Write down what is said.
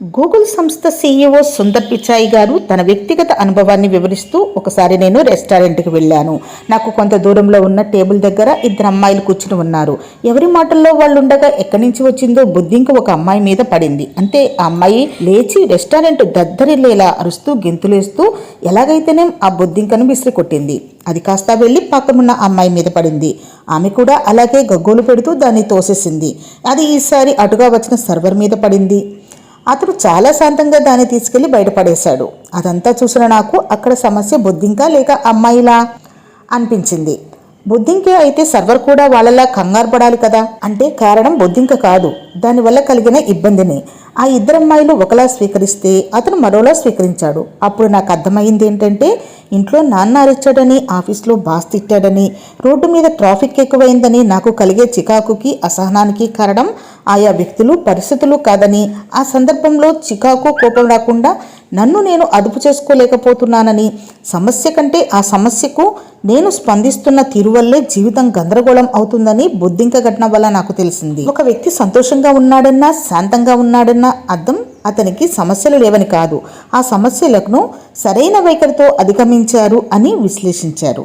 Google సంస్థ CEO Sundar Pichai గారు తన వ్యక్తిగత అనుభవాన్ని వివరిస్తూ ఒకసారి నేను రెస్టారెంట్కి వెళ్ళాను. నాకు కొంత దూరంలో ఉన్న టేబుల్ దగ్గర ఇద్దరు అమ్మాయిలు కూర్చుని ఉన్నారు. ఎవరి మాటల్లో వాళ్ళు ఉండగా ఎక్కడి నుంచి వచ్చిందో బుద్ధింక ఒక అమ్మాయి మీద పడింది. అంతే ఆ అమ్మాయి లేచి రెస్టారెంట్ దద్దరిల్లేలా అరుస్తూ గెంతులేస్తూ ఎలాగైతేనే ఆ బుద్ధింకను విసిరి కొట్టింది అది కాస్త వెళ్ళి పక్కనున్న అమ్మాయి మీద పడింది. ఆమె కూడా అలాగే గగ్గోలు పెడుతూ దాన్ని తోసేసింది. అది ఈసారి అటుగా వచ్చిన సర్వర్ మీద పడింది. అతడు చాలా శాంతంగా దాన్ని తీసుకెళ్ళి బయటపడేశాడు. అదంతా చూసిన నాకు అక్కడ సమస్య బొద్దింకా లేక అమ్మాయిలా అనిపించింది. బొద్దింకే అయితే సర్వర్ కూడా వాళ్ళలా కంగారు పడాలి కదా? అంటే కారణం బొద్దింక కాదు. దానివల్ల కలిగిన ఇబ్బందిని. ఆ ఇద్దరు అమ్మాయిలు ఒకలా స్వీకరిస్తే అతను మరోలా స్వీకరించాడు. అప్పుడు నాకు అర్థమైంది ఏంటంటే ఇంట్లో నాన్న అరిచాడని ఆఫీస్లో బాస్ తిట్టాడని రోడ్డు మీద ట్రాఫిక్ ఎక్కువైందని నాకు కలిగే చికాకుకి అసహనానికి కారణం ఆయా వ్యక్తులు పరిస్థితులు కాదని ఆ సందర్భంలో చికాకు కోపం రాకుండా నన్ను నేను అదుపు చేసుకోలేకపోతున్నానని సమస్య కంటే ఆ సమస్యకు నేను స్పందిస్తున్న తీరువల్లే జీవితం గందరగోళం అవుతుందని బుద్ధింక ఘటన వల్ల నాకు తెలిసింది. ఒక వ్యక్తి సంతోషంగా ఉన్నాడన్నా శాంతంగా ఉన్నాడన్నా అర్థం అతనికి సమస్యలు లేవని కాదు. ఆ సమస్యలను సరైన వైఖరితో అధిగమించారు అని విశ్లేషించారు.